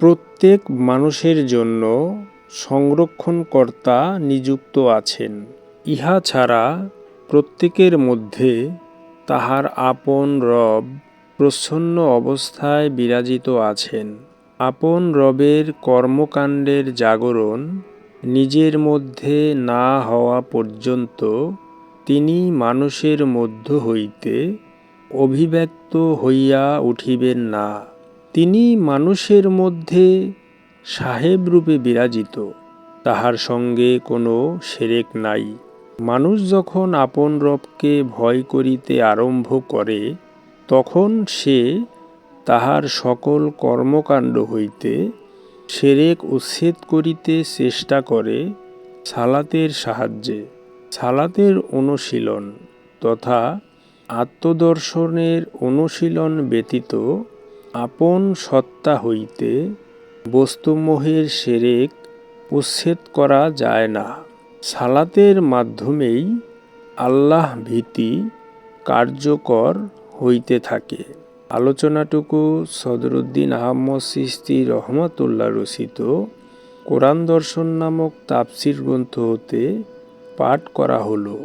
প্রত্যেক মানুষের জন্য সংরক্ষণকর্তা নিযুক্ত আছেন। ইহা ছাড়া প্রত্যেকের মধ্যে তাহার আপন রব প্রচ্ছন্ন অবস্থায় বিরাজিত আছেন। আপন রবের কর্মকাণ্ডের জাগরণ নিজের মধ্যে না হওয়া পর্যন্ত তিনি মানুষের মধ্য হইতে অভিব্যক্ত হইয়া উঠিবেন না। তিনি মানুষের মধ্যে সাহেব রূপে বিরাজিত। তাহার সঙ্গে কোনো সেরেক নাই। মানুষ যখন আপন রবকে ভয় করিতে আরম্ভ করে, তখন সে তাহার সকল কর্মকাণ্ড হইতে সেরেক উচ্ছেদ করিতে চেষ্টা করে সালাতের সাহায্যে। সালাতের অনুশীলন তথা আত্মদর্শনের অনুশীলন ব্যতীত আপন সত্তা হইতে বস্তুমোহের সেরেক উচ্ছেদ করা যায় না। সালাতের মাধ্যমেই আল্লাহ ভীতি কার্যকর হইতে থাকে। আলোচনাটুকু সদরুদ্দিন আহমদ সিস্তি রহমতুল্লাহ রচিত কোরআন দর্শন নামক তাপসির গ্রন্থ হতে পাঠ করা হলো।